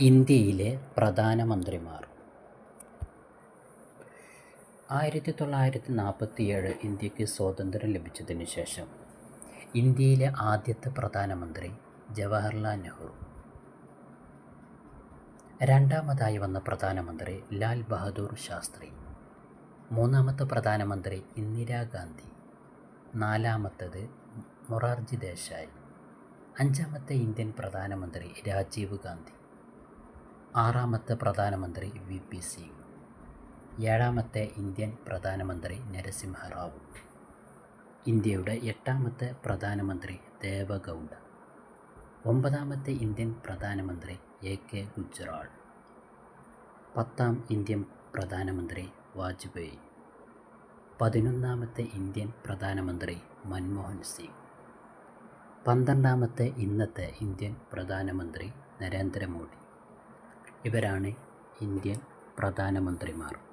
ഇന്ത്യയിലെ പ്രധാനമന്ത്രിമാർ. ആയിരത്തി തൊള്ളായിരത്തി നാൽപ്പത്തിയേഴ് ഇന്ത്യയ്ക്ക് സ്വാതന്ത്ര്യം ലഭിച്ചതിനു ശേഷം ഇന്ത്യയിലെ ആദ്യത്തെ പ്രധാനമന്ത്രി ജവഹർലാൽ നെഹ്റു. രണ്ടാമതായി വന്ന പ്രധാനമന്ത്രി ലാൽ ബഹദൂർ ശാസ്ത്രി. മൂന്നാമത്തെ പ്രധാനമന്ത്രി ഇന്ദിരാഗാന്ധി നാലാമത്തത് മൊറാർജി ദേശായി. അഞ്ചാമത്തെ ഇന്ത്യൻ പ്രധാനമന്ത്രി രാജീവ് ഗാന്ധി. ആറാമത്തെ പ്രധാനമന്ത്രി വി പി സിംഗ്. ഏഴാമത്തെ ഇന്ത്യൻ പ്രധാനമന്ത്രി നരസിംഹ റാവു ഇന്ത്യയുടെ എട്ടാമത്തെ പ്രധാനമന്ത്രി ദേവഗൗഡ. ഒമ്പതാമത്തെ ഇന്ത്യൻ പ്രധാനമന്ത്രി എ കെ ഗുജ്റാൾ. പത്താം ഇന്ത്യൻ പ്രധാനമന്ത്രി വാജ്പേയി. പതിനൊന്നാമത്തെ ഇന്ത്യൻ പ്രധാനമന്ത്രി മൻമോഹൻ സിംഗ്. പന്ത്രണ്ടാമത്തെ ഇന്നത്തെ ഇന്ത്യൻ പ്രധാനമന്ത്രി നരേന്ദ്രമോദി. ഇവരാണ് ഇന്ത്യൻ പ്രധാനമന്ത്രിമാർ.